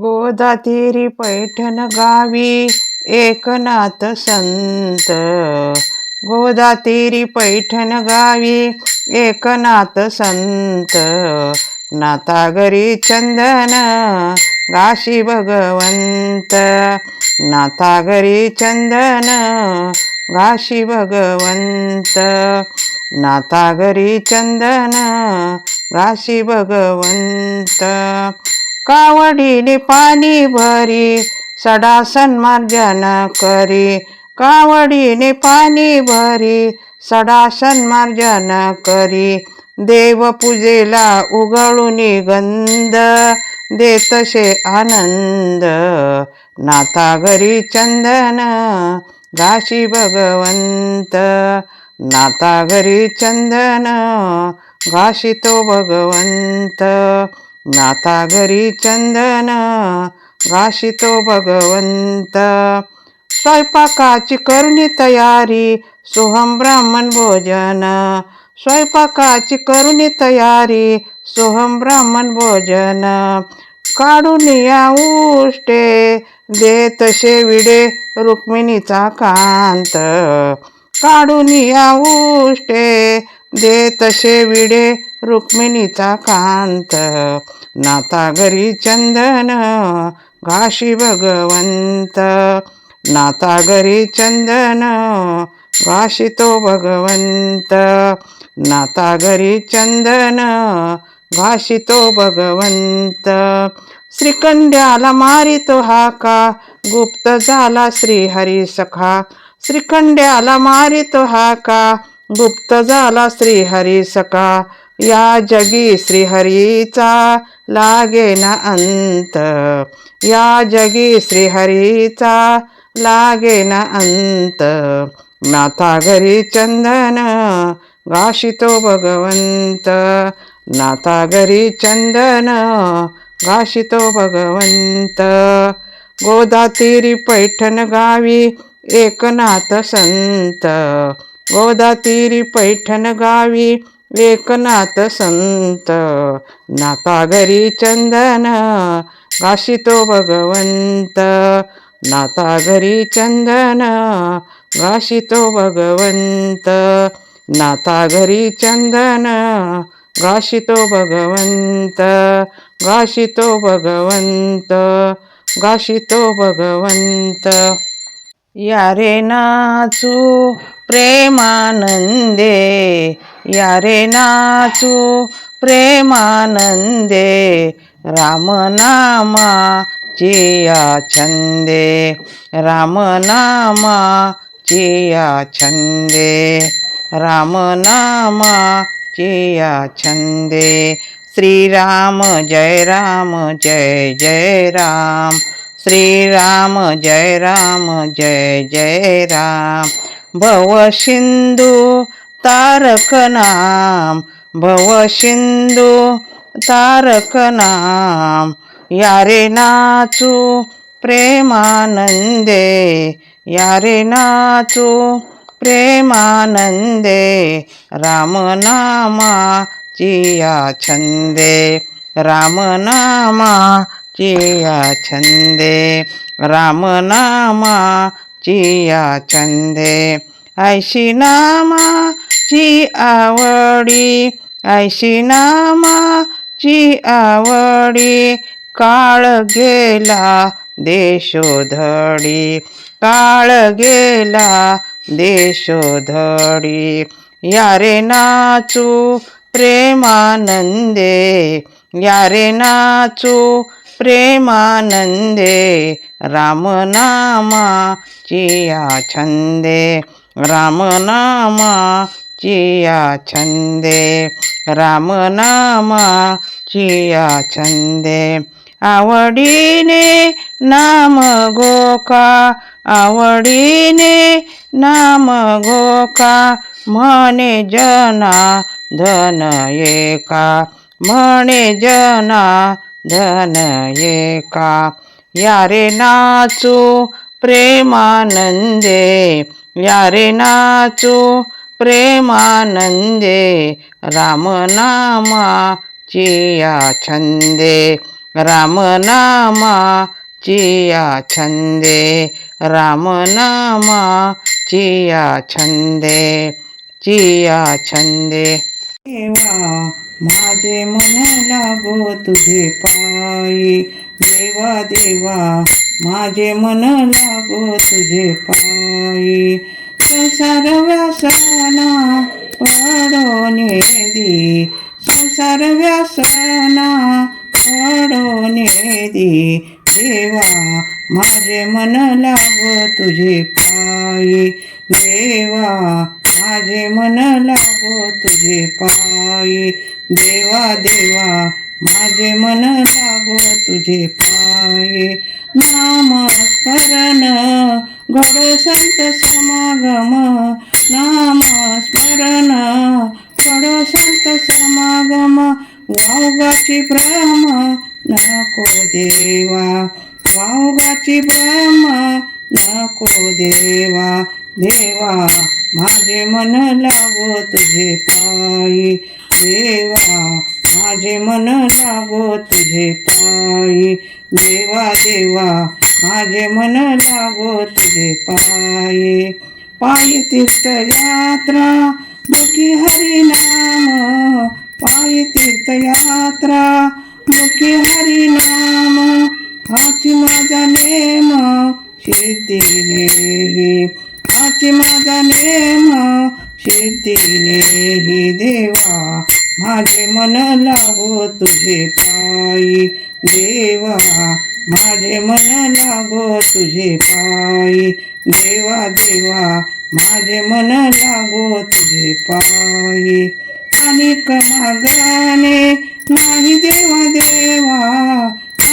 गोदातीरी पैठण गावी एकनाथ संत. गोदातीरी पैठण गावी एकनाथ संत. नातागरी चंदन गाशी भगवंत. नातागरी चंदन गाशी भगवंत. नातागरी चंदन गाशी भगवंत. कावडीने पाणी भरी सडा सन्मार्जन करी. कावडीने पाणी भरी सडा सन्मार्जन करी. देव पूजेला उगळून गंध देतशे आनंद. नाता घरी चंदन गाशी भगवंत. नाता घरी चंदन गाशी तो भगवंत. नाता घरी चंदन घाशितो भगवंत. स्वयंपाकाची करणी तयारी सोहम ब्राह्मण भोजन. स्वयंपाकाची करणी तयारी सोहम ब्राह्मण भोजन. काढून या उष्टे देत शेविडे रुक्मिणीचा कांत. काढून या उष्टे देत शेविडे रुक्मिणीचा कांत. नाता घरी चंदन घाशी भगवंत. नाता घरी चंदन घाशितो भगवंत. नाता घरी चंदन घाशितो भगवंत. श्रीखंड्याला मारितो हाका गुप्त झाला श्रीहरी सखा. श्रीखंड्याला मारितो हाका गुप्त झाला श्रीहरी सखा. या जगी श्रीहरीचा लागे ना अंत. या जगी श्रीहरीचा लागे ना अंत. नाथा घरी चंदन गाशितो भगवंत. नाथा घरी चंदन गाशितो भगवंत. गोदातीरी पैठण गावी एकनाथ संत. गोदातीरी पैठण गावी एकनाथ संत नाता घरी चंदन गाशितो भगवंत नाता घरी चंदन गाशितो भगवंत नाता घरी चंदन गाशितो भगवंत गाशितो भगवंत गाशितो भगवंत। या रे नाचू प्रेमानंदे यारे नाचू प्रेमानंदे रामनामा चिया छंदे रामनामा चिया छंदे रामनामा चिया छंदे श्रीराम जय राम जय जय राम। श्रीराम जय राम जय जय राम। भव सिंधू तारक नाम भव सिंधू तारक नाम यारे नाचू प्रेमानंदे यारे नाचू प्रेमानंदे रामनामा चिया छंदे रामनामा चिया छंदे रामनामा चिया छंदे ऐशी नामाची आवडी ऐशी नामाची आवडी काळ गेला देशोधडी काळ गेला देशोधडी. यारे नाचू प्रेमानंदे यारे नाचू प्रेमानंदे रामनामा चिया छंदे. रामनामा चिया छंदे. रामनामा चिया छंदे. आवडीने नाम गोका. आवडीने नाम गोका. म्हणे जना धन एका. म्हणे जना धन एका. यारे नाचू प्रेमानंदे. यारे नाचो प्रेमानंदे रामनामा चिया छंदे रामनामा चिया छंदे रामनामा चिया छंदे चिया छंदे. देवा माझे मन लागो तुझे पायी देवा देवा माझे मन लागो तुझे पायी. संसार व्यासना पडोने दी संसार व्यासना पडोने दी देवा माझे मन लागो तुझे पायी. देवा माझे मन लागो तुझे पायी. देवा देवा माझे मन लागो तुझे पाये. नामस्मरण घड संत समागम. नामस्मरण घड संत समागम. वावगाची भ्रम नको देवा. वावगाची भ्रम नको देवा. देवा माझे मन लागो तुझे पायी. देवा माझे मन लागो तुझे पायी. देवा देवा माझे मन लागो तुझे पायी. पायी तीर्थयात्रा मुखी हरिनाम पायी तीर्थयात्रा मुखी हरिनाम हाची माझा नेम सिद्धीने हाची माझा नेम सिद्धीने देवा माझे मन लागो तुझे पायी. देवा माझे मन लागो तुझे पायी. देवा देवा माझे मन लागो तुझे पायी. अनेक मागाने नाही देवा देवा.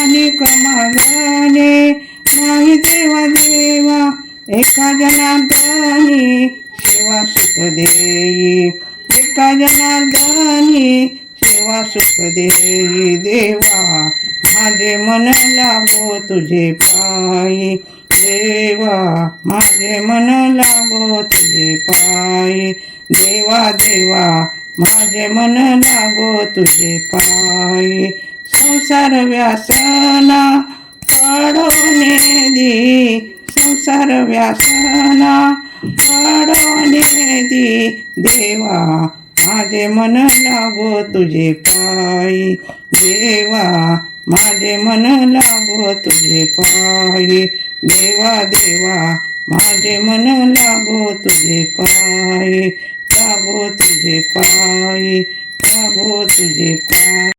अनेक मागाने नाही देवा देवा. एका जनार्दनी सेवा सुख देई. एका जनादानी सेवा सुख देई देवा. माझे मन लागो तुझे पायी देवा. माझे मन लागो तुझे पायी देवा देवा. माझे मन लागो तुझे पायी संसार व्यासना पडोने दी. संसार व्यासना पडोने दी देवा माझे मन लागो तुझे पायी. देवा माझे मन लागो तुझे पायी. देवा देवा माझे मन लागो तुझे पायी. लागो तुझे पायी लागो तुझे पाय.